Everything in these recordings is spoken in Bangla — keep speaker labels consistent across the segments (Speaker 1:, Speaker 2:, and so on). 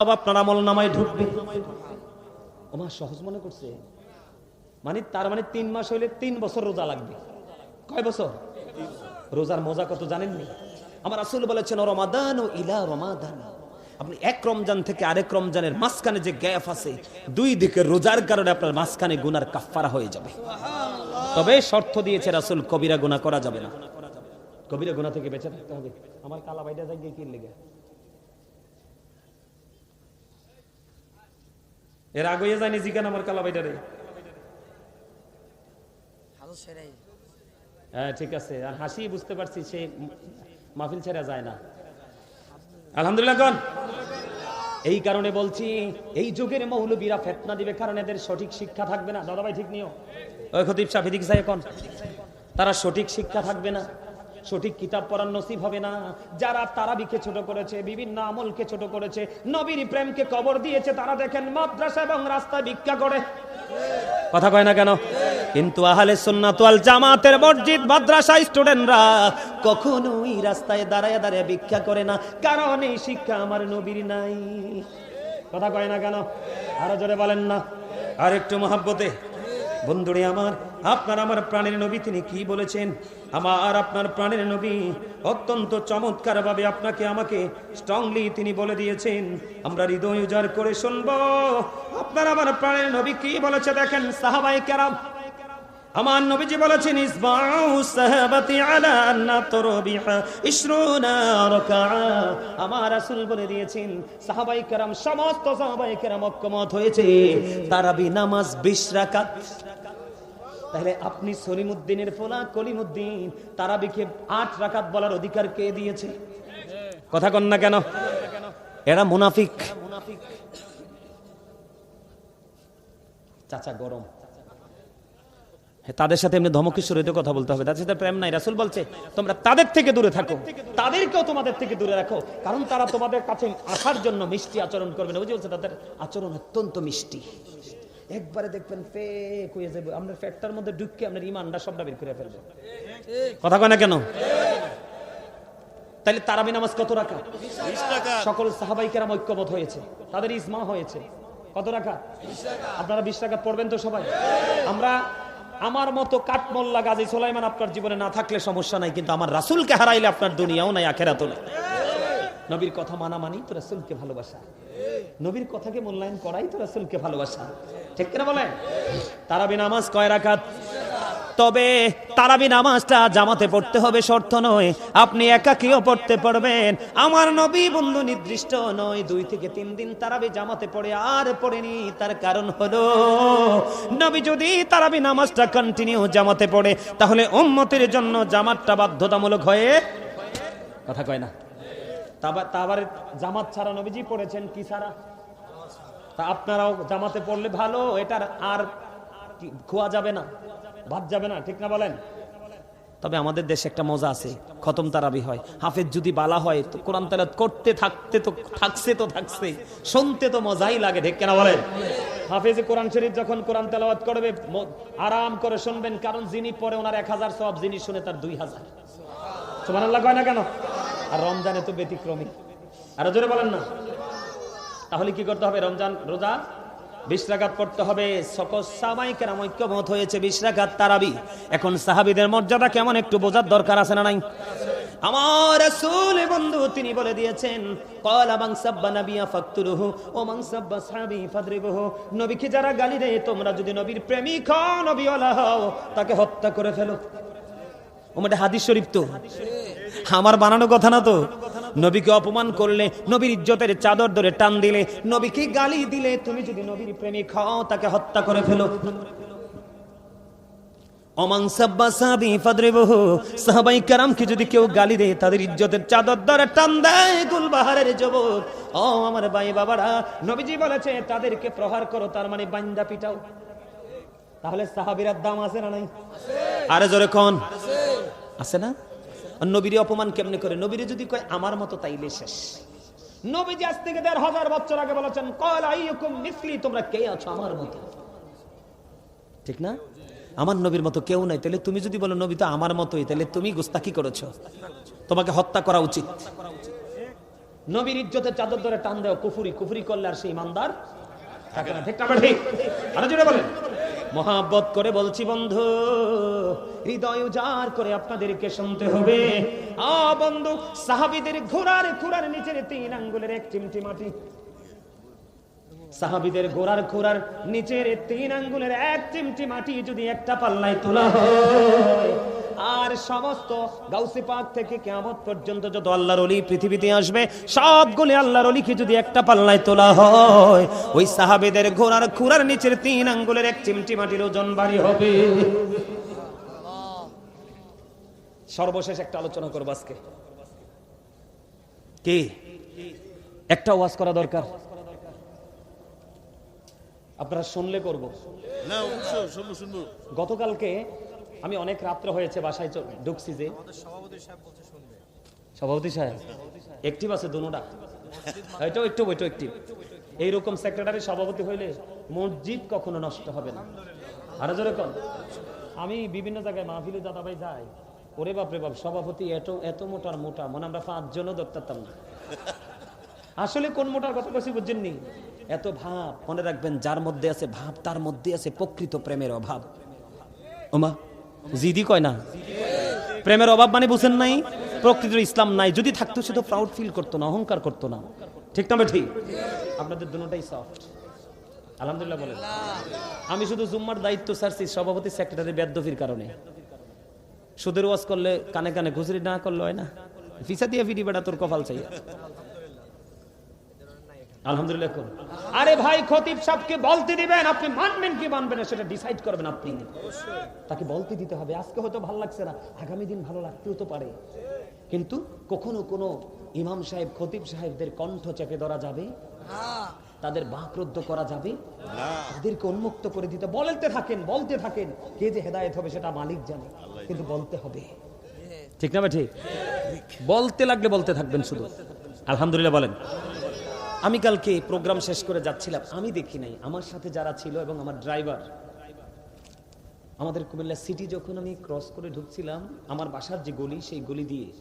Speaker 1: আপনার আমল নামায় ঢুকবে। সহজ মনে করছে। মানে তার মানে তিন মাস হইলে তিন বছর রোজা লাগবে। কয় বছর? রোজার মজা কত জানেননি? আমার আসল বলেছেন, রমাদান ও ইলা রমাদান। আপনি এক রমজান থেকে আরেক রমজানের মাঝখানে যে গ্যাপ আছে, দুই দিকে রোজার কারণে আপনার মাঝখানে গুনার কাফারা হয়ে যাবে। তবে শর্ত দিয়েছে রাসুল, কবিরা গুনাহ করা যাবে না। কবিরা গুনাহ থেকে বেঁচে থাকতে হবে। আমার কালা বাইটা যাই কি লেগে? এর আগে যায়নি জিকান আমার কালা
Speaker 2: হাজত
Speaker 1: হ্যাঁ ঠিক আছে। আর হাসি বুঝতে পারছি সে মাহফিল ছেড়া যায় না। আলহামদুলিল্লাহ কন। এই কারণে বলছি এই যুগের মৌলবীরা ফেতনা দিবে কারণ এদের সঠিক শিক্ষা থাকবে না। দাদাভাই ঠিক নিও ওই খতিব সাহেব এদিকে যায় এখন তারা সঠিক শিক্ষা থাকবে না। সঠিক কিতাব পড়ার নসিব হবে না। যারা তারাবিকে ছোট করেছে, বিভিন্ন আমলকে ছোট করেছে, নবীর প্রেমকে কবর দিয়েছে, তারা দেখেন মাদ্রাসা এবং রাস্তায় ভিক্ষা করে। কথা কয় না কেন? কিন্তু আহলে সুন্নাত ওয়াল জামাতের মসজিদ, মাদ্রাসা স্টুডেন্টরা কখনোই রাস্তায় দাঁড়ায় দাঁড়ায় ভিক্ষা করে না, কারণ এই শিক্ষা আমার নবীর নাই। কথা কয় না কেন? আরও জোরে বলেন না। আর একটু মহাব্বতে। বন্ধুরে আমার আপনার আমার প্রাণের নবী তিনি কি বলেছেন? আমার আপনার প্রাণের নবী অত্যন্ত চমৎকার ভাবে আপনাকে আমাকে স্ট্রংলি তিনি বলে দিয়েছেন। আমরা হৃদয় উজাড় করে শুনব। আপনার আমার প্রাণের নবী কি বলেছে দেখেন সাহাবাই কেরাম? আমার নবীজি বলেছেন আমার রাসূল বলে দিয়েছেন সাহাবাই সমস্ত সাহাবাই কেরাম ঐক্যমত হয়েছে। তারাবি নামাজ 20 রাকাত তাহলে আপনি সলিমুদ্দিনের ফোলা কলিমুদ্দিন তারাবিকে আট রাকাত বলার অধিকার কে দিয়েছে? কথা কন না কেন? এরা মুনাফিক। চাচা গরম। তাদের সাথে এমনি ধমকেশ্বরীতে কথা বলতে হবে। তাদের সাথে প্রেম নাই। রাসুল বলছে, তোমরা তাদের থেকে দূরে থাকো। তাদেরকেও তোমাদের থেকে দূরে রাখো। কারণ তারা তোমাদের কাছে আসার জন্য মিষ্টি আচরণ করবে না। বুঝে বলছে, তাদের আচরণ অত্যন্ত মিষ্টি। একবারে দেখবেন ফেক হয়ে যাবে। আপনার ফ্যাটটার মধ্যে ঢুকে আপনার ইমানটা সবটা বের করে ফেলবে। কথা কয় না কেন? তাহলে তারাবি নামাজ কত রাখা? সকল সাহাবাই কেরাম ঐক্যমত হয়েছে। তাদের ইসমা হয়েছে। কত রাখা? আপনারা বিশ টাকা পড়বেন তো সবাই? আমরা আমার মতো কাঠমোল্লা গাজী সোলাইমান আপনার জীবনে না থাকলে সমস্যা নাই কিন্তু আমার রাসুলকে হারাইলে আপনার দুনিয়াও নাই আখেরাতও নাই। নবীর কথা মানা মানি তো রাসুলকে ভালোবাসা। নবীর কথাকে মূল্যায়ন করাই তো রাসুলকে ভালোবাসা। ঠিক কিনা বলেন? তারাবি নামাজ কয় রাখাত তবে তারাবি নামাজটা জামাতে পড়তে হবে শর্ত নয়। আপনি একাকিও পড়তে পারবেন আমার নবী বন্ধু নির্দিষ্ট নয়। দুই থেকে তিন দিন তারাবি জামাতে পড়ে আর পড়েনি। তার কারণ হলো, নবী যদি তারাবি নামাজটা কন্টিনিউ জামাতে পড়ে, তাহলে উম্মতের জন্য জামাতটা বাধ্যতামূলক হয়ে কথা কয় না। তাবা- জামাত ছাড়া নবীজি পড়েছেন কি ছাড়া? তা আপনারাও জামাতে পড়লে ভালো, এটার আর খোয়া যাবে না, ভাত যাবে না, ঠিক না বলেন? তবে আমাদের দেশে একটা মজা আছে, খতম তারাবি হয়। হাফেজ যদি বালা হয়, তো কোরআন তেলাত করতে থাকতে তো, থাকছে তো থাকছে, শুনতে তো মজাই লাগে, ঠিক কেনা বলেন? হাফেজে কোরআন শরীফ যখন কোরআন তেলাওয়াত করবে আরাম করে শুনবেন, কারণ যিনি পরে ওনার এক হাজার সব যিনি শুনে তার দুই হাজার। সুবহানাল্লাহ, কয় না কেন? আর রমজানে তো ব্যতিক্রমী। আরও জোরে বলেন না। তাহলে কি করতে হবে? রমজান রোজা? বিশ্রাঘাত করতে হবে। সকল সামাইকের ঐক্যমত হয়েছে বিশ্রাঘাত তারাবি। এখন সাহাবিদের মর্যাদা কেমন একটু বোঝার দরকার আছে না নাই? আমার রাসূল বন্ধু, তিনি বলে দিয়েছেন নাবিয়া ফাকতুলুহু ও নবীকে যারা গালি দেয়, তোমরা যদি নবীর প্রেমিক নবীওয়ালা হও, তাকে হত্যা করে ফেলো। ওমটা হাদিস শরীফ তো। আমার বানানো কথা না তো? নবীকে অপমান করলে নবীর ইজ্জতের চাদর ধরে টান দিলে নবীকে গালি দিলে তুমি যদি নবীর প্রেমিক হও তাকে হত্যা করে ফেলো। অমাং সাব্বা ফাদরিবহু সাহাবাই কারামকে যদি কেউ গালি দেয় তাদের ইজ্জতের চাদর ধরে টান দেয় গুলবাহারের যুবক। ও আমার ভাই বাবারা নবীজি বলেছে তাদেরকে প্রহার করো তার মানে বান্দা পিটাও। তাহলে সাহাবিরার দাম আছে না নাই? আরে জোরে কোন। আছে না? নবীর অপমান কেমনে করে? নবীরে যদি কয়, আমার মতো তাইলে শেষ। নবীজি আজ থেকে দেড় হাজার বছর আগে বলেছেন মিসলি, তোমরা কে আছো আমার মতো? ঠিক না? আমার নবীর মতো কেউ নাই। তাহলে তুমি যদি বলো, নবী তো আমার মতোই তাহলে তুমি গুস্তাকি করেছ। তোমাকে হত্যা করা উচিত। নবীর ইজ্জতের চাদর ধরে টান দেও, কুফুরি কুফুরি করলে আর সেই ইমানদার থাকে না। ঠিক না বেঠিক? আরও জোরে বলেন। মহাব্বত করে বলছি, বন্ধু, হৃদয় উজাড় করে আপনাদেরকে শুনতে হবে। আ, বন্ধু, সাহাবিদের ঘোড়ার ঘোড়ার নিচের তিন আঙ্গুলের এক চিমটি মাটি। সাহাবিদের ঘোরার খোরার নিচের তিন আঙ্গুলের এক চিমটি মাটি যদি একটা পাল্লায় তোলা হয় আর সমস্ত গাউসি পাক থেকে কেমন পর্যন্ত যত আল্লাহর অলি পৃথিবীতে আসবে সবগুলি আল্লাহর অলিকে যদি একটা পাল্লায় তোলা হয় ওই সাহাবিদের ঘোড়ার খুরার নিচের তিন আঙ্গুলের এক চিমটি মাটির ওজন বাড়ি হবে। সর্বশেষ একটা আলোচনা করব আজকে। কি? একটা ওয়াজ করা দরকার। আপনারা শুনলে করব। গতকালকে আমি অনেক রাত্র হয়েছে বাসায় ঢুকছি যে। সভাপতি সাহেব একটিভ আছে দুটা এটাও একটু ওইটাও একটিভ এইরকম সেক্রেটারি সভাপতি হইলে মসজিদ কখনো নষ্ট হবে না। আরও জোরে কন। আমি বিভিন্ন জায়গায় মাহফিলে দাদাভাই যাই। ওরে বাপ রে বাপ সভাপতি এত এত মোটার মোটা মনে আমরা পাঁচজনও ধরতাম না। আসলে কোন মোটার কথা কছি বুঝছেন নি এত ভাব মনে রাখবেন যার মধ্যে আছে ভাব তার মধ্যে আছে প্রকৃত প্রেমের অভাব। ওমা জিদি কয় না? প্রেমের অভাব মানে বুঝেন নাই প্রকৃত ইসলাম নাই। যদি থাকতো সে তো প্রাউড ফিল করতো না, অহংকার করতো না। ঠিক না ঠিক আপনাদের দুটাই সফট আলহামদুলিল্লাহ বলেন। আমি শুধু জুম্মার দায়িত্ব ছাড়ছি সভাপতি সেক্রেটারি বেদ্যফির কারণে। সুদের ওয়াজ করলে কানে কানে খুচরি না করলে হয় না। ফিসা দিয়ে ফিরি বেড়া তোর কপাল চাই কিন্তু কখনো ইমাম সাহেব, খতিব সাহেবদের কণ্ঠ চেপে ধরা যাবে? তাদের বাকরুদ্ধ করা যাবে? তাদেরকে উন্মুক্ত করে দিতে, বলতে থাকেন বলতে থাকেন, কে যে হেদায়েত হবে সেটা মালিক জানে, কিন্তু বলতে হবে। ঠিক না ঠিক? বলতে লাগলে বলতে থাকবেন শুধু। আলহামদুলিল্লাহ বলেন। আমি কালকে প্রোগ্রাম শেষ করে যাচ্ছিলাম। আমি দেখি নাই। আমার সাথে যারা ছিল এবং আমার ড্রাইভার আমাদের কুমিল্লা সিটি যখন আমি ক্রস করে ঢুকছিলাম আমার বাসার যে গলি সেই গলি দিয়ে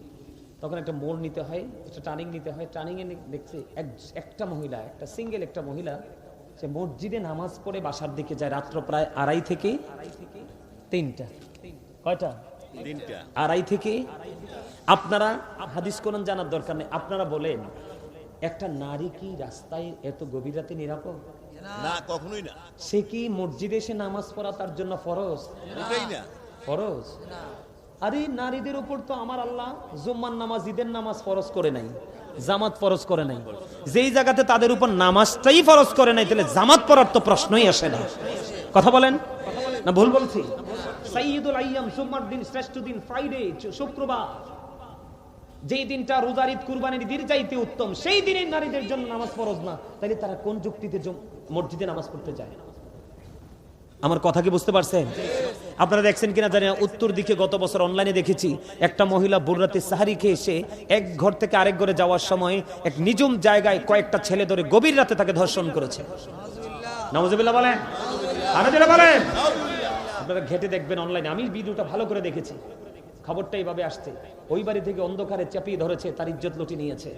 Speaker 1: তখন একটা মোড় নিতে হয় একটা টার্নিং নিতে হয়। টার্নিং এ দেখছে এক- একটা মহিলা একটা সিঙ্গেল একটা মহিলা সে মসজিদে নামাজ পড়ে বাসার দিকে যায় রাত্র প্রায় আড়াই থেকে তিনটা। কয়টা?
Speaker 2: তিনটা।
Speaker 1: আড়াই থেকে আপনারা হাদিস কোরআন জানার দরকার নেই। আপনারা বলেন একটা নারী কি রাস্তায় এত গভীর রাতে নিরাপদ?
Speaker 2: না কখনোই না।
Speaker 1: সে কি মসজিদে এসে নামাজ পড়া তার জন্য ফরজ?
Speaker 2: না।
Speaker 1: ফরজ? আরে নারীদের উপর তো আমার আল্লাহ জুম্মার নামাজ ঈদের নামাজ ফরজ করে নাই জামাত ফরজ করে নাই। যেই জায়গাতে তাদের উপর নামাজটাই ফরজ করে নাই তাহলে জামাত পড়ার তো প্রশ্নই আসে না। কথা বলেন? না ভুল বলছি। সাইয়দুল আইয়াম জুম্মার দিন শ্রেষ্ঠ দিন ফ্রাইডে শুক্রবার। যেই দিনটা রোজার ঈদ, কুরবানির দিন যাইতে উত্তম, সেই দিনে নারীদের জন্য নামাজ ফরজ না। তাহলে তারা কোন যুক্তিতে মসজিদে নামাজ পড়তে যায়? আমার কথা কি বুঝতে পারছেন? আপনারা দেখছেন কিনা জানি না, উত্তর দিকে গত বছর অনলাইনে দেখেছি, একটা মহিলা বুড়রাতে সাহারি খেয়ে এসে এক ঘর থেকে আরেক ঘরে যাওয়ার সময় এক নিজুম জায়গায় কয়েকটা ছেলে ধরে গভীর রাতে তাকে ধর্ষণ করেছে। বলেন। আপনারা ঘেটে দেখবেন অনলাইনে আমি ভিডিওটা ভালো করে দেখেছি। খবরটা এইভাবে আসছে। ওই বাড়ি থেকে অন্ধকারে চাপিয়ে ধরেছে, তার ইজ্জত লুটি নিয়েছে।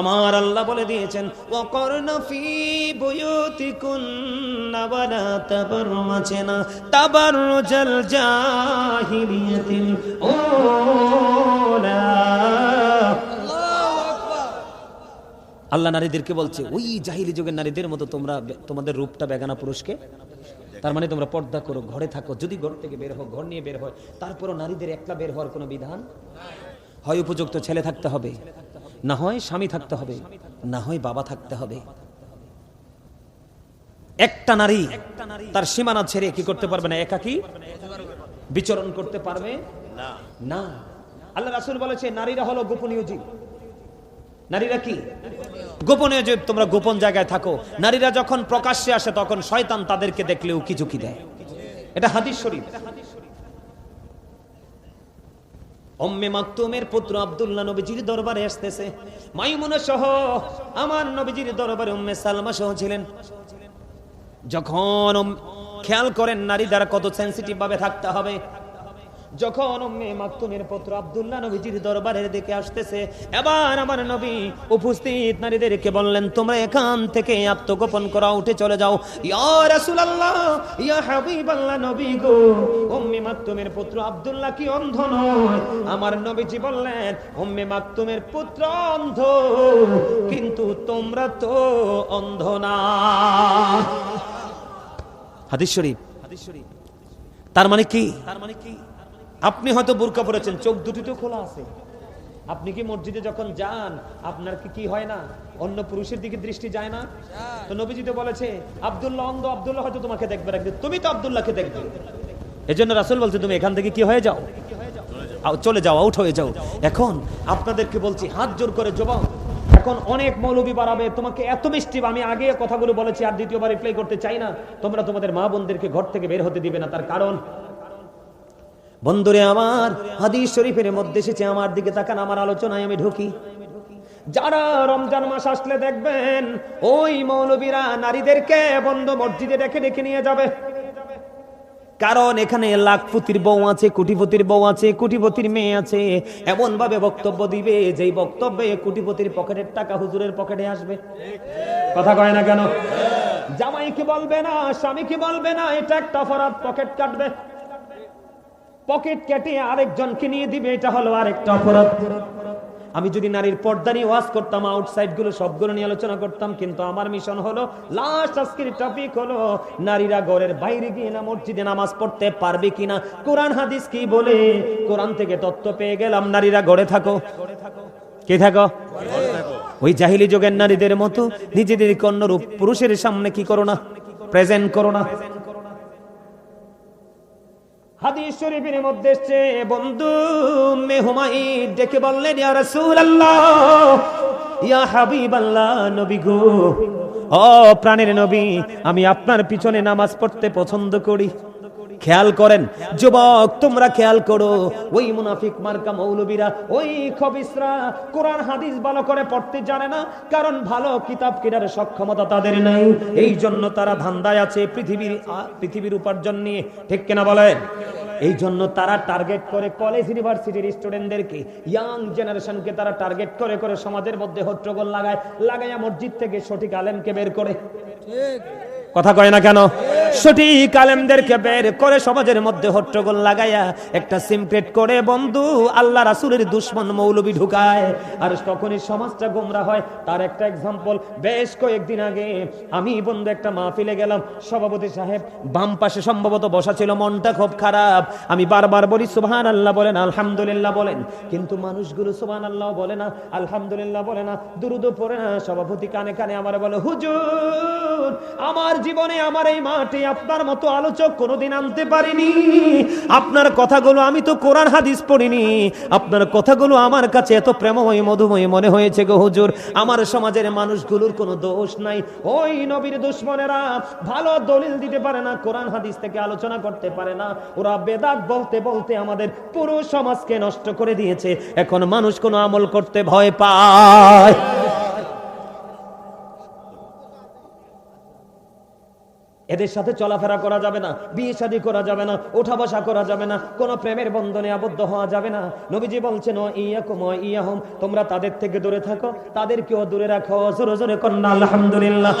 Speaker 1: আমার আল্লাহ বলে দিয়েছেন ওলা আল্লাহ নারীদেরকে বলছে, ওই জাহিলি যুগের নারীদের মতো তোমরা তোমাদের রূপটা বেগানা পুরুষকে তার মানে তোমরা পর্দা করো, ঘরে থাকো। যদি ঘর থেকে বের হও, ঘর নিয়ে বের হয়, তারপরও নারীদের একলা বের হওয়ার কোনো বিধান? হয় উপযুক্ত ছেলে থাকতে হবে, না হয় স্বামী থাকতে হবে, না হয় বাবা থাকতে হবে। একটা নারী তার সীমানা ছেড়ে কি করতে পারবে না? একাকি বিচরণ করতে পারবে?
Speaker 2: না।
Speaker 1: আল্লাহ রাসূল বলেছে, নারীরা হলো গোপনীয় জীব। নারীরা কি? গোপনীয় জীব তোমরা গোপন জায়গায় থাকো, নারীরা যখন প্রকাশ্যে আসে, তখন শয়তান তাদেরকে দেখলেও কি ঝুঁকি দেয়? এটা হাদিস শরীফ। অম্মে মাকতুমের পুত্র আব্দুল্লাহ নবীজির দরবারে আসতেছে। মাইমুনা সহ আমার নবীজির দরবারে উম্মে সালমা সহ ছিলেন। যখন খেয়াল করেন, নারী দ্বারা কত সেন্সিটিভ ভাবে থাকতে হবে যখন উম্মে মাকতুমের পুত্র আব্দুল্লাহ নবীজির দরবারের দিকে আসতেছে এবার আমার নবী উপস্থিত নারীদেরকে বললেন তোমরা এখান থেকে আত্মগোপন করা উঠে চলে যাও। ইয়া রাসূলুল্লাহ ইয়া হাবিবাল্লাহ নবী গো উম্মে মাকতুমের পুত্র আব্দুল্লাহ কি অন্ধ নয়? আমার নবীজি বললেন উম্মে মাকতুমের পুত্র অন্ধ কিন্তু তোমরা তো অন্ধ না। হাদিস শরীফ। হাদিস শরীফ তার মানে কি? তার মানে কি? আপনি হয়তো বোরকা পরেছেন চোখ দুটি তো খোলা আছে। আপনি কি মসজিদে যখন যান আপনার কি কি হয় না? অন্য পুরুষের দিকে দৃষ্টি যায় না? তো নবীজি তো বলেছে আব্দুল্লাহ অন্ধ আব্দুল্লাহ হয়তো তোমাকে দেখবে একদিন তুমি তো আব্দুল্লাহকে দেখবে। এজন্য রাসূল বলছে তুমি এখান থেকে কি হয়ে যাও? চলে যাও আউট হয়ে যাও। এখন আপনাদেরকে বলছি হাত জোর করে জবাব। এখন অনেক মৌলবী বাড়াবে তোমাকে এত মিষ্টি আমি আগে কথাগুলো বলেছি আর দ্বিতীয়বার রিপ্লাই করতে চাই না। তোমরা তোমাদের মা বোনদেরকে ঘর থেকে বের হতে দিবে না তার কারণ বন্ধুরে আমার, হাদিস শরীফের মধ্যে এসেছে, আমার দিকে তাকান, আমার আলোচনায় আমি ঢুকি। যারা রমজান মাস আসলে দেখবেন, ওই মৌলবীরা নারীদেরকে বন্ধ মসজিদে ডেকে ডেকে নিয়ে যাবে। কারণ এখানে লাখপতির বউ আছে, কোটিপতির বউ আছে, কোটিপতির মেয়ে আছে। এমন ভাবে বক্তব্য দিবে, যেই বক্তব্যে কোটিপতির পকেটের টাকা হুজুরের পকেটে আসবে। কথা কয় না কেন? জামাই কি বলবে না স্বামী কি বলবে না, এটা একটা অপরাধ, পকেট কাটবে। পকেট কেটে আরেকজনকে নিয়ে দিবে, এটা হলো আরেকটা অপরাধ। আমি যদি নারীর পর্দা নিয়ে ওয়াজ করতাম আউটসাইডগুলো সবগুলো নিয়ে আলোচনা করতাম, কিন্তু আমার মিশন হলো লাস্ট আজকের টপিক হলো, নারীরা ঘরের বাইরে গিয়ে না মসজিদে নামাজ পড়তে পারবে কিনা? কোরআন, হাদিস কি বলে? কোরআন থেকে তত্ত্ব পেয়ে গেলাম, নারীরা ঘরে থাকো। কে থাকো? ওই জাহিলি যুগের নারীদের মতো, নিজেদের কন্যরূপ পুরুষের সামনে কি করো না? প্রেজেন্ট করো না। হাদিস শরীফের মধ্যে এসছে বন্ধু মেহমাই ডেকে বললেন, ইয়া রাসূলুল্লাহ, ইয়া হাবিবাল্লাহ, নবী গো, ও প্রাণের নবী, আমি আপনার পিছনে নামাজ পড়তে পছন্দ করি। খেয়াল করেন যুবক তোমরা খেয়াল করো ওই মুনাফিক মার্কা মৌলবীরা ওই খবিসরা কোরআন হাদিস ভালো করে পড়তে জানে না কারণ ভালো কিতাব কেনার সক্ষমতা তাদের নাই। এই জন্য তারা ধান্দায় আছে পৃথিবীর পৃথিবীর উপার্জন নিয়ে। ঠিক কিনা বলেন? এই জন্য তারা টার্গেট করে কলেজ ইউনিভার্সিটির স্টুডেন্টদেরকে ইয়াং জেনারেশনকে তারা টার্গেট করে করে সমাজের মধ্যে হট্টগোল লাগায় লাগাইয়া মসজিদ থেকে সঠিক আলেমকে বের করে। কথা কয় না কেন? সঠিক আলেমদেরকে বের করে সমাজের মধ্যে হট্টগোল লাগাইয়া একটা সিমক্রেট করে, বন্ধু, আল্লাহ রাসুলের দুশ্মন মৌলবী ঢুকায়। আর তখনই সমাজটা গোমরা হয়। তার একটা এক্সাম্পল বেশ কয়েকদিন আগে আমি বন্ধু একটা মাহফিলে গেলাম, সভাপতি সাহেব, বাম পাশে সম্ভবত বসা ছিল, মনটা খুব খারাপ। আমি বারবার বলি সুবহান আল্লাহ বলেন, আলহামদুলিল্লাহ বলেন। কিন্তু মানুষগুলো সুবহান আল্লাহ বলে না, আলহামদুলিল্লাহ বলে না দুরুদ পড়ে না। সভাপতি কানে কানে আমার বলে, হুজুর, আমার জীবনে আমার এই আপনার মতো আলোচক কোনোদিন আনতে পারিনি। আপনার কথাগুলো আমি তো কোরআন হাদিস পড়িনি। আপনার কথাগুলো আমার কাছে এত প্রেমময়, মধুময় মনে হয়েছে গো হুজুর। আমার সমাজের মানুষগুলোর কোনো দোষ নাই। ওই নবীর দুশ্মনেরা ভালো দলিল দিতে পারে না, কোরআন হাদিস থেকে আলোচনা করতে পারে না। ওরা বেদাত বলতে বলতে আমাদের পুরো সমাজকে নষ্ট করে দিয়েছে। এখন মানুষ কোনো আমল করতে ভয় পায়। এদের সাথে চলাফেরা করা যাবে না বিয়ে শাদী করা যাবে না ওঠা বসা করা যাবে না কোনো প্রেমের বন্ধনে আবদ্ধ হওয়া যাবে না। নবীজি বলছেন "ও ইয়াকুম ও তোমরা তাদের থেকে দূরে থাকো তাদেরকেও দূরে রাখো জোরে জোরে কন্যা আলহামদুলিল্লাহ।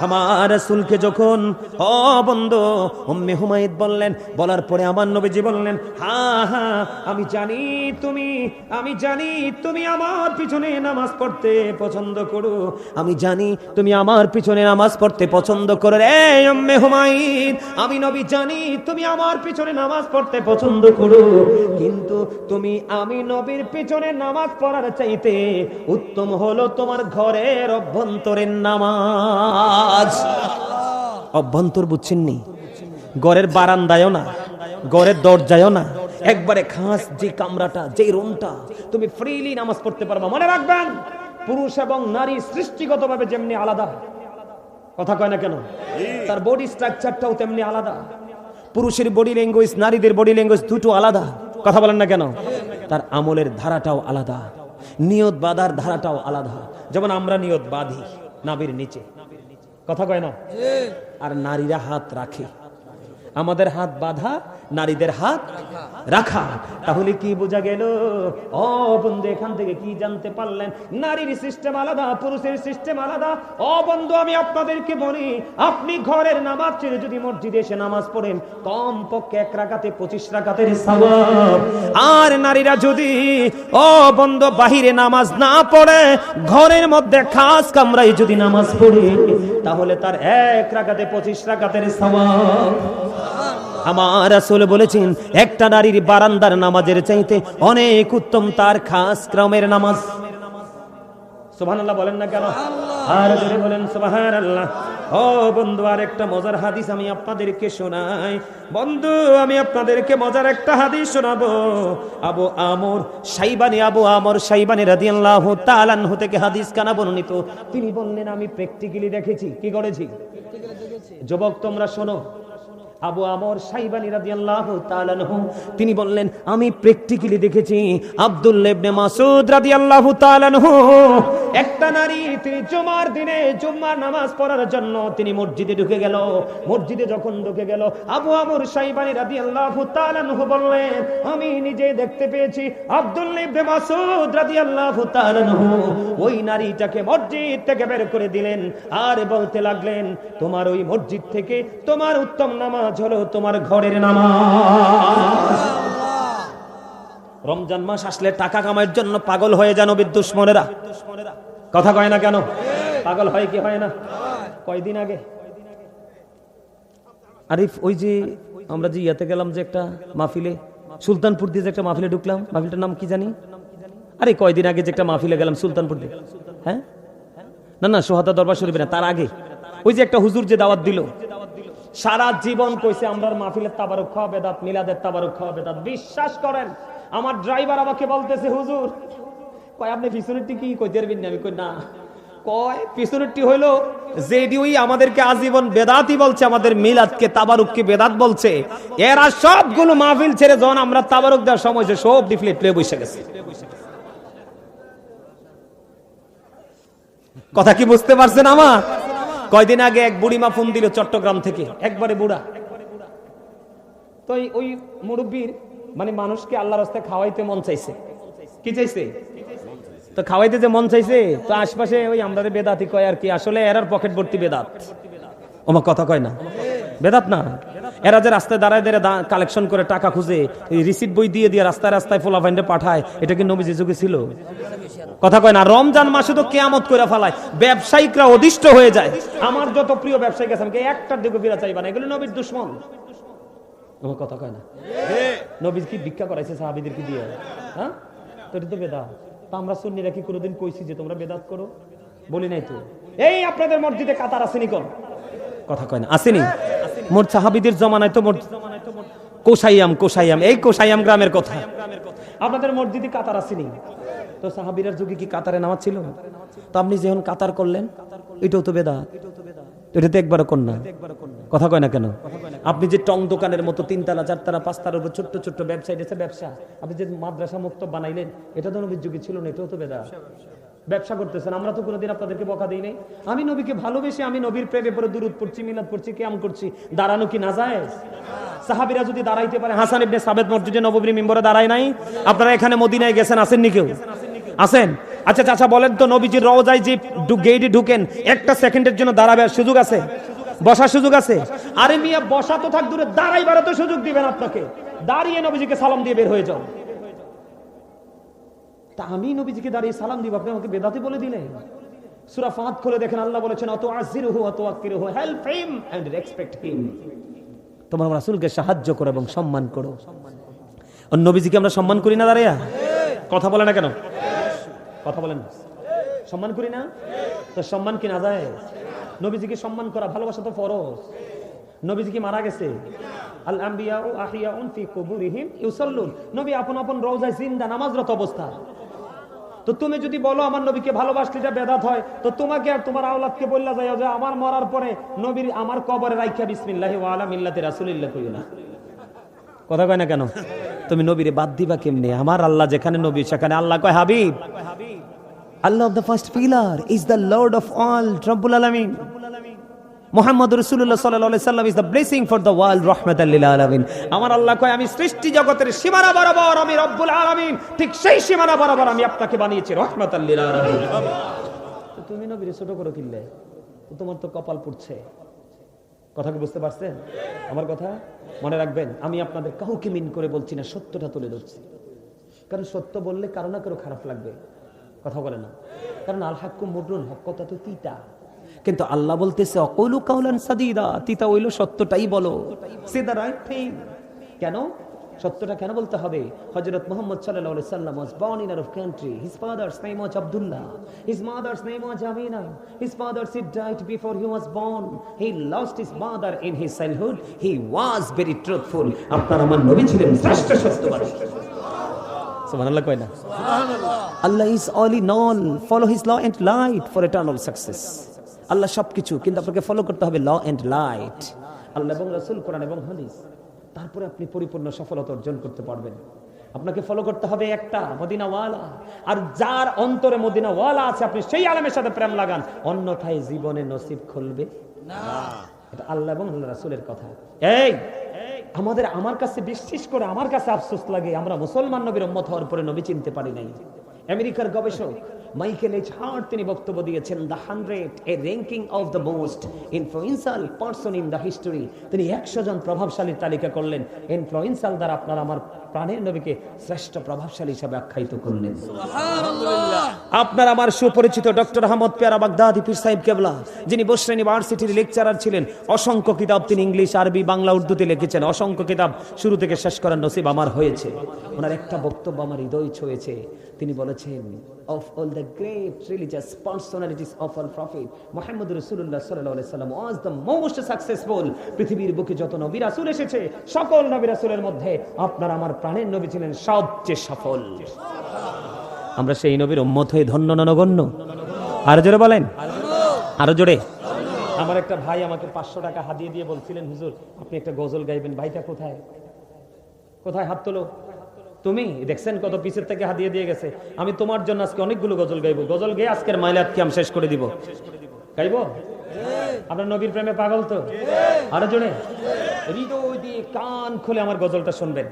Speaker 1: আমার রাসূলকে যখন ও বন্ধু উম্মে হুমায়দ বললেন বলার পরে আমার নবীজি বললেন হা হা আমি জানি তুমি আমি জানি তুমি আমার পিছনে নামাজ পড়তে পছন্দ করো আমি জানি তুমি আমার পিছনে নামাজ পড়তে পছন্দ করো রে। হুমায়ুন, আমি নবী জানি, তুমি আমার পিছনে নামাজ পড়তে পছন্দ করো, কিন্তু তুমি আমি নবীর পিছনে নামাজ পড়ার চাইতে উত্তম হলো তোমার ঘরের অভ্যন্তরের নামাজ। অভ্যন্তর বুঝছেননি ঘরের বারান্দায়ও না, ঘরের দরজায়ও না, একবারে খাস যে কামরাটা, যে রুমটা তুমি ফ্রিলি নামাজ পড়তে পারবা। মনে রাখবেন, পুরুষ এবং নারী সৃষ্টিগতভাবে যেমনি আলাদা কথা কয় না কেন? তার বডি স্ট্রাকচারটাও তেমনি আলাদা। পুরুষের বডি ল্যাঙ্গুয়েজ নারীদের বডি ল্যাঙ্গুয়েজ দুটো আলাদা। কথা বলেন না কেন? তার আমলের ধারাটাও আলাদা। নিয়ত বাঁধার ধারাটাও আলাদা। যেমন আমরা নিয়ত বাঁধি নাবির নিচে। কথা কয় না? আর নারীরা হাত রাখে। আমাদের হাত বাঁধা, নারীদের হাত রাখা। তাহলে কি বোঝা গেল? ও বন্ধু, এখান থেকে কি জানতে পারলেন? নারীর সিস্টেম আলাদা, পুরুষের সিস্টেম আলাদা। ও বন্ধু, আমি আপনাদেরকে বলি, আপনি ঘরের নামাজ ছেড়ে যদি মসজিদে এসে নামাজ পড়েন কম পক্ষে এক রাকাতে, পঁচিশ রাকাতের সওয়াব। আর নারীরা যদি, ও বন্ধু, বাহিরে নামাজ না পড়ে, ঘরের মধ্যে খাস কামরাই যদি নামাজ পড়ে তাহলে তার এক রাগাতে পঁচিশ রাগাতের সওয়াব আমার আসলে বলেছেন একটা নারীর বারান্দার নামাজের চাইতে অনেক উত্তম তার খাস ক্রমের নামাজ। সোভান বলেন না কেন? আর বলেন বলেন সুবহানাল্লাহ। ও বন্ধু আর একটা মজার হাদিস আমি আপনাদেরকে শোনাই। বন্ধু, আমি আপনাদেরকে মজার একটা হাদিস শোনাবো। আবু আমর সাইবানি, আবু আমর সাইবানি রাদিয়াল্লাহু তাআলা আনহু থেকে হাদিস কানা বর্ণিত। তিনি বললেন, আমি প্র্যাকটিক্যালি দেখেছি। কি করেছি? যুবক, তোমরা শোনো। আবু আমর সাইবানি রাদিয়াল্লাহু তাআলা আনহু, তিনি বললেন, আমি প্র্যাকটিক্যালি দেখেছি আব্দুল্লাহ ইবনে মাসউদ রাদিয়াল্লাহু তাআলা আনহু। একটা নারী তিনি জুমার দিনে জুম্মার নামাজ পড়ার জন্য তিনি মসজিদে ঢুকে গেল। মসজিদে যখন ঢুকে গেল, আবু আমর সাইবানি রাদিয়াল্লাহু তাআলা আনহু বললেন, আমি নিজে দেখতে পেয়েছি আব্দুল্লাহ ইবনে মাসউদ রাদিয়াল্লাহু তাআলা আনহু। ওই নারীটাকে মসজিদ থেকে বের করে দিলেন আর বলতে লাগলেন, তোমার ওই মসজিদ থেকে তোমার উত্তম নামাজ হলো তোমার ঘরের নামাজ। রমজান মাস আসলে টাকা কামাইয়ের জন্য পাগল হয়ে যান বিদ্যুৎ মনেরা কথা কয় না কেন? পাগল হয় কি হয় না? কয়দিন আগে? আরিফ, ওই যে আমরা যে ইয়াতে গেলাম যে একটা মাহফিলে, সুলতানপুর দিয়ে যে একটা মাহফিলে ঢুকলাম, মাহফিলটার নাম কি জানি? আরে, কয়দিন আগে যে একটা মাহফিলে গেলাম সুলতানপুর দিয়ে। হ্যাঁ? না না, সোহাদা দরবার শরীফে না, তার আগে। ওই যে একটা হুজুর যে দাওয়াত দিল সারা জীবন কইছে আমরা মাহফিলের তাবারক খাওয়া বেদাত মিলাদের তাবারক খাওয়া বেদাত বিশ্বাস করেন আমার ড্রাইভার আমাকে বলতেছে হুজুর কয় আপনি পিছনেরটি কি? কইতে পারবেন না আমি। কই না। কয় পিছনেরটি হইল জেডিওই আমাদেরকে আজীবন বেদাতই বলছে আমাদের মিলাদকে তাবারুককে বেদাত বলছে। এরা সবগুলো মাহফিল ছেড়ে যখন আমরা তাবারুক দেওয়ার সময় হয়েছে, সব ডিফলেট প্লে বসে গেছে। কথা কি বুঝতে পারছেন আমার? কয়দিন আগে এক বুড়িমা ফোন দিল চট্টগ্রাম থেকে, একবারে বুড়া। তো ওই মুরব্বীর মানে মানুষকে আল্লাহ রাস্তায় খাওয়াইতে মন চাইছে। কি চাইছে? তো খাওয়াইতে যে মন চাইছে, তো আশপাশে ওই আমরা বেদাতি কয় আর কি, আসলে এরার পকেট ভর্তি বেদাত। ওমা কথা কয় না। বেদাত না? এরা যে রাস্তায় দাঁড়ায় দাঁড়িয়ে কালেকশন করে টাকা খুঁজে রিসিট বই দিয়ে দিয়ে রাস্তায় রাস্তায় ফোলা ফাইন্ডে পাঠায়, এটা কি নবীজি যুগে ছিল? কথা কয় না, রমজান মাসে তো কেয়ামত করে ফেলায়, ব্যবসায়িকরা অদিষ্ট হয়ে যায়। আমার যত প্রিয় ব্যবসায়িক আছে আমাকে একটার দিকে ফিরা চাইবা না, এগুলো নবীর দুশ্মন। আমার কথা কয় না? নবীজ কি ভিক্ষা করাইছে সাহাবিদেরকে দিয়ে? হ্যাঁ? তো তো বেদাত। তা আমরা সুন্নিরা কি কোনোদিন কইছি যে তোমরা বেদাত করো? বলি নাই তো। এই আপনাদের মসজিদে কাতার আসেনি কোন? কথা কয় না, আসেনি। মোট সাহাবিদের জমানায় তো মোট কোসাইয়াম কোসাইয়াম, এই কোসাইয়াম গ্রামের কথা। আপনাদের মসজিদে কাতার আসেনি। তো সাহাবিরার যুগে কি কাতারে নামাজ ছিল? তো আপনি যখন কাতার করলেন, এটাও তো বেদাত। তো এটা তো একবারও না। কথা কয় না কেন? আপনি যে টং দোকানের মতো তিনতলা, চারতলা, পাঁচতলার উপর ছোট্ট ছোট্ট ব্যবসা এটা ব্যবসা। আপনি যে মাদ্রাসা মুক্ত বানাইলেন, এটা তো নবীর যুগে ছিল না, এটাও তো বেদা ব্যবসা করতেছেন, আমরা তো কোনোদিন আপনাদেরকে বকা দিই নাই। আমি নবীকে ভালোবেসে আমি নবীর প্রেমে পরে দূরত পড়ছি, মিলাদ পড়ছি কেমন করছি। দাঁড়ানো কি না যায় সাহাবিরা যদি দাঁড়াইতে পারে, হাসান ইবনে সাবেদ মসজিদে নববীর মিম্বরে দাঁড়ায় নাই? আপনারা এখানে মদিনায় গেছেন, আসেননি কেউ? আসেন। আচ্ছা চাচা, বলেন তো, নবীজির রওজায় যে গেইটে ঢুকেন, একটা সেকেন্ডের জন্য দাঁড়াবে, সুযোগ আছে? বসার সুযোগ আছে? আরে মিয়া, বসা তো থাক দূরে, দাঁড়াইবারও তো সুযোগ দিবেন আপনাকে। দাঁড়িয়ে নবীজিকে সালাম দিয়ে বের হয়ে যাও। তা আমি নবীজিকে দাঁড়িয়ে সালাম দিব, আপনি আমাকে বেদাতি বলে দিলেন। সূরা ফাত খুলে দেখেন, আল্লাহ বলেছেন অত আজিরহু অত আকিরহু help him and respect him তোমার রাসূলকে সাহায্য করো এবং সম্মান করো। নবীজিকে আমরা সম্মান করি না দাঁড়িয়ে কথা বলে না কেন? কথা বলেন। সম্মান করি না? তো সম্মান কি না যায়? নবীজিকে সম্মান করা, ভালোবাসা তো ফরজ। নবীজি কি মারা গেছে? আমার কবরে রাইখা বিসমিল্লাহি ওয়া আলা মিল্লাতি না। কথা কয় না কেন? তুমি নবীরে বাদ দিবা কেমনে? আমার আল্লাহ যেখানে নবী, সেখানে আল্লাহ কয় হাবিব। আল্লাহ of the first pillar is the lord of all রব্বুল আলামিন। মোহাম্মদ রসুল্লাহ সাল্লাহ সাল্লাম is the blessing for the world রহমতাল্লিল আলমিন। আমার আল্লাহ কয়, আমি সৃষ্টি জগতের সীমানা বরাবর, আমি রব্বুল আলমিন, ঠিক সেই সীমানা বরাবর আমি আপনাকে বানিয়েছি রহমতাল্লিল আলমিন। তুমি নবীর ছোট করে কিনলে তোমার তো কপাল পুড়ছে। কথা কি বুঝতে পারছেন? আমার কথা? মনে রাখবেন, আমি আপনাদের কাউকে মিন করে বলছি না, সত্যটা তুলে ধরছি। কারণ সত্য বললে কারও না কারও খারাপ লাগবে। কথা বলে না। কারণ আল হাক্কুম মুডরুল হক কথা তো তিতা। কিন্তু আল্লাহ বলতেছে অকৌলু কাউলান সাদিদা তিতা হইল সত্যটাই বলো সে দ্য রাইট থিং কেন সত্যটা কেন বলতে হবে হযরত মুহাম্মদ সাল্লাল্লাহু আলাইহি সাল্লাম was born in Arab country his father's name was Abdullah his mother's name was Amina his father she died before he was born he lost his mother in his childhood he was very truthful আপনার আমার নবী ছিলেন শ্রেষ্ঠ সত্যবাদী সুবহানাল্লাহ কয় না আল্লাহ is all in all follow his law and light for eternal success আল্লাহ সবকিছু, কিন্তু আপনাকে ফলো করতে হবে ল এন্ড লাইট আল্লাহ এবং রাসূল, কোরআন এবং হাদিস। তারপরে আপনি পরিপূর্ণ সফলতা অর্জন করতে পারবেন। আপনাকে ফলো করতে হবে একটা, মদিনাওয়ালা। আর যার অন্তরে মদিনাওয়ালা আছে, আপনি সেই আলমের সাথে প্রেম লাগান। অন্যথায় জীবনে নসিব খুলবে এটা আল্লাহ এবং আল্লাহ রাসূলের কথা। এই, আমাদের, আমার কাছে বিশ্বাস করে আমার কাছে আফসোস লাগে। আমরা মুসলমান নবীর উম্মত হওয়ার পরে নবী চিনতে পারি নাই। আমেরিকার গবেষক মাইকেল এইচ হার্ট তিনি বক্তব্য দিয়েছেন the hundred a ranking of the most influential person in the history তিনি একশো জন প্রভাবশালীর তালিকা করলেন। ইনফ্লুয়েন্সাল দ্বারা আপনার আমার প্রাণের নবীকে শ্রেষ্ঠ প্রভাবশালী হিসাবে আখ্যায়িত করলেন। আপনার আমার সুপরিচিত ডক্টর আহমদ পেয়ারা বাগদাদি পীর সাহেব কেবলা যিনি বসরেন ইউনিভার্সিটির লেকচারার ছিলেন অসংখ্য কিতাব তিনি ইংলিশ আরবি বাংলা উর্দুতে লিখেছেন অসংখ্য কিতাব শুরু থেকে শেষ করার নসিব আমার হয়েছে। ওনার একটা বক্তব্য আমার হৃদয় ছুঁয়েছে। তিনি বলেছেন of all the great religious personalities of all prophet Muhammad Rasulullah sallallahu alaihi wasallam was the most successful. পৃথিবীর বুকে যত নবী রাসূল এসেছে সকল নবী রাসূলের মধ্যে আপনার আমার প্রাণের নবী ছিলেন সবচেয়ে সফল। আমরা সেই নবীর উম্মত হয়ে ধন্য নগণ্য? আরও জোরে বলেন। আরও জোরে। আমার একটা ভাই আমাকে পাঁচশো টাকা হাতিয়ে দিয়ে বলছিলেন, হুজুর, আপনি একটা গজল গাইবেন, ভাইটা কোথায়? কোথায় হাত তোলো? তুমি দেখছেন কত পিছের থেকে হাতিয়ে দিয়ে গেছে। আমি তোমার জন্য আজকে অনেকগুলো গজল গাইবো। গজল গেয়ে আজকের মাইলাত আমি শেষ করে দিব? গাইবো? আপনার নবীর প্রেমে পাগল তো? আরও জোরে। হৃদয় দিয়ে কান খুলে আমার গজলটা শুনবেন।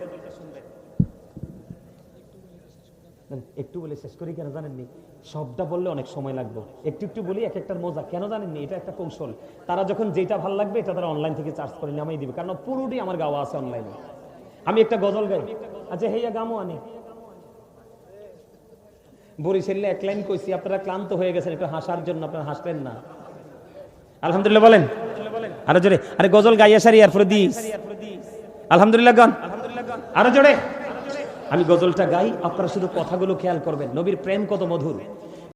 Speaker 1: একটু বলে শেষ করি কেন জানেননি? সবটা বললে অনেক সময় লাগবে। একটু একটু বলি, এক একটার মজা। কেন জানেননি? এটা একটা কৌশল। তারা যখন যেটা ভালো লাগবে, এটা তারা অনলাইন থেকে চার্জ করে নামাই দিবে। কারণ পুরোটি আমার গাওয়া আছে অনলাইনে আমি একটা গজল গাই। আচ্ছা হেয়া গামো আনে। বরিশালে এক লাইন কইছি, আপনারা ক্লান্ত হয়ে গেছেন, একটু হাসার জন্য আপনারা হাসলেন না। আলহামদুলিল্লাহ, বলেন। আরও জোরে। আরে গজল গাইয়া সারি, এরপরে দিস। আলহামদুলিল্লাহ, গান। আরও জোরে। আমি গজলটা গাই আপনারা শুধু কথাগুলো খেয়াল করবেন। নবীর প্রেম কত মধুর।